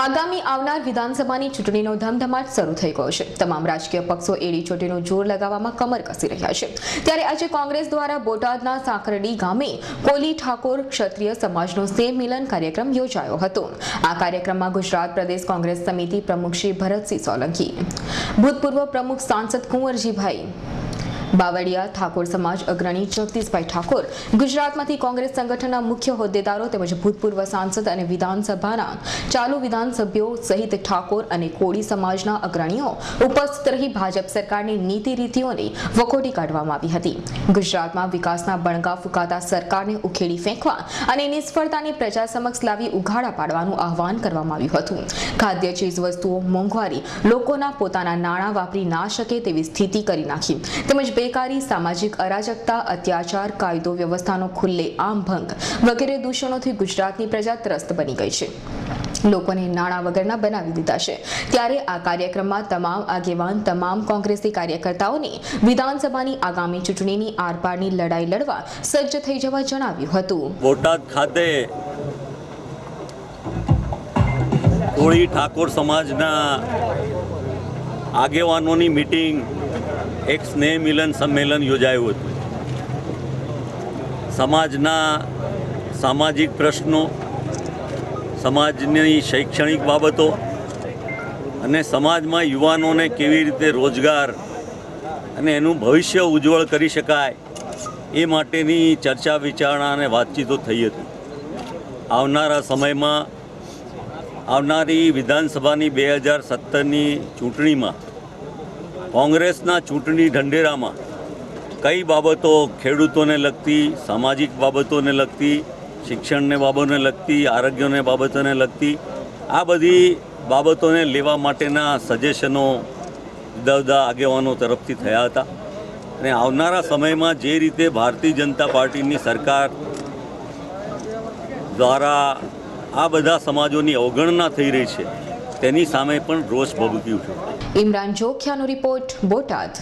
આગામી આવનાર વિધાનસભાની ચૂંટણીનો ધમધમાટ શરૂ થઈ ગયો છે. તમામ રાજકીય પક્ષો એડી ચોટીનું જોર લગાવવામાં કમર કસી રહ્યા છે. ત્યારે આજે કોંગ્રેસ દ્વારા બોટાદના સાંકરડી ગામે કોલી ઠાકોર ક્ષત્રિય સમાજનો સ્નેહ મિલન કાર્યક્રમ યોજાયો હતો. આ કાર્યક્રમમાં ગુજરાત પ્રદેશ કોંગ્રેસ સમિતિ પ્રમુખ શ્રી ભરતસિંહ સોલંકી, ભૂતપૂર્વ પ્રમુખ સાંસદ કુંવરજીભાઈ બાવળિયા, ઠાકોર સમાજ, અગ્રણી જગદીશભાઈ ઠાકોર. ગુજરાતમાંથી કોંગ્રેસ સંગઠનના મુખ્ય હોદ્દેદારો તેમજ ભૂતપૂર્વ સાંસદ અને વિધાનસભાના ચાલુ વિધાનસભ્યો સહિત ઠાકોર અને કોળી સમાજના અગ્રણીઓ ઉપસ્થિત રહી ભાજપ સરકારની નીતિ રીતિઓને વખોડી કાઢવામાં આવી હતી. ગુજરાતમાં વિકાસના બણગા ફૂંકાતા સરકારને ઉખેડી ફેંકવા અને નિષ્ફળતાને પ્રજા સમક્ષ લાવી ઉઘાડા પાડવાનું આહવાન કરવામાં આવ્યું હતું. ખાદ્ય ચીજવસ્તુઓ મોંઘવારી, લોકોના પોતાના નાણાં વાપરી ના શકે તેવી સ્થિતિ કરી નાખી. તેમજ બેકારી સામાજિક અરાજકતા, અત્યાચાર, કાયદો, વ્યવસ્થાનો ખુલ્લે આમ ભંગ વગેરે દૂષણોથી ગુજરાતની પ્રજા ત્રસ્ત બની ગઈ છે. લોકોને નાણાં વગરના બનાવી દીધા છે. ત્યારે આ કાર્યક્રમમાં તમામ આગેવાન, તમામ કોંગ્રેસી કાર્યકર્તાઓને વિધાનસભાની આગામી ચૂંટણીની આરપારની લડાઈ લડવા સજ્જ થઈ જવા જણાવ્યું હતું. બોટાદ ખાતે ઠાકોર સમાજના આગેવાનોની મિટિંગ એક સ્નેહ મિલન સંમેલન યોજાયું હતું. સમાજના સામાજિક પ્રશ્નો, સમાજની શૈક્ષણિક બાબતો અને સમાજમાં યુવાનોને કેવી રીતે રોજગાર અને એનું ભવિષ્ય ઉજ્જવળ કરી શકાય એ માટેની ચર્ચા, વિચારણા અને વાતચીતો થઈ હતી. આવનારા સમયમાં આવનારી વિધાનસભાની બે હજાર સત્તરની ચૂંટણીમાં કોંગ્રેસના ચૂંટણી ઢંઢેરામાં કઈ બાબતો ખેડૂતોને લગતી, સામાજિક બાબતોને લગતી, શિક્ષણને બાબતોને લગતી, આરોગ્યને બાબતોને લગતી, આ બધી બાબતોને લેવા માટેના સજેશનો જુદા આગેવાનો તરફથી થયા હતા. અને આવનારા સમયમાં જે રીતે ભારતીય જનતા પાર્ટીની સરકાર દ્વારા આ બધા સમાજોની અવગણના થઈ રહી છે તેની સામે પણ રોષ ભભૂક્યું છે. ઇમરાન જોખિયાનો રિપોર્ટ બોટાદ.